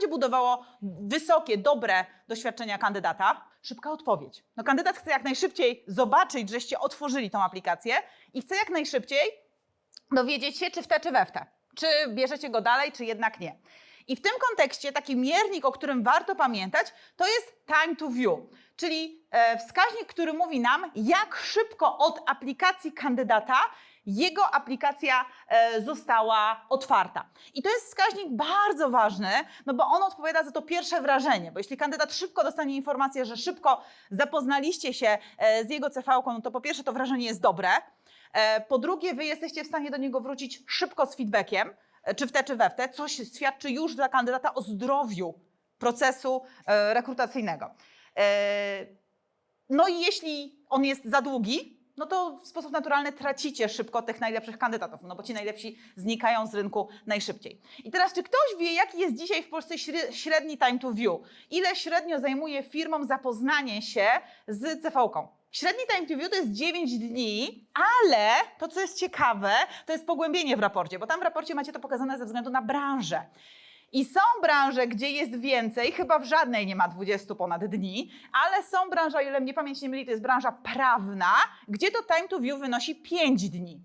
będzie budowało wysokie, dobre doświadczenia kandydata? Szybka odpowiedź. No kandydat chce jak najszybciej zobaczyć, żeście otworzyli tą aplikację i chce jak najszybciej dowiedzieć się, czy w te, czy we w te. Czy bierzecie go dalej, czy jednak nie. I w tym kontekście taki miernik, o którym warto pamiętać, to jest time to view, czyli e, wskaźnik, który mówi nam, jak szybko od aplikacji kandydata jego aplikacja e, została otwarta. I to jest wskaźnik bardzo ważny, no bo on odpowiada za to pierwsze wrażenie, bo jeśli kandydat szybko dostanie informację, że szybko zapoznaliście się e, z jego CV-ką, no to po pierwsze to wrażenie jest dobre, E, Po drugie, wy jesteście w stanie do niego wrócić szybko z feedbackiem, czy w te, czy we w te, coś świadczy już dla kandydata o zdrowiu procesu rekrutacyjnego. No i jeśli on jest za długi, no to w sposób naturalny tracicie szybko tych najlepszych kandydatów, no bo ci najlepsi znikają z rynku najszybciej. I teraz, czy ktoś wie, jaki jest dzisiaj w Polsce śre- średni time to view? Ile średnio zajmuje firmom zapoznanie się z CV-ką? Średni time to view to jest 9 dni, ale to, co jest ciekawe, to jest pogłębienie w raporcie, bo tam w raporcie macie to pokazane ze względu na branżę. I są branże, gdzie jest więcej, chyba w żadnej nie ma 20 ponad dni, ale są branże, o ile mnie pamięć nie myli, to jest branża prawna, gdzie to time to view wynosi 5 dni.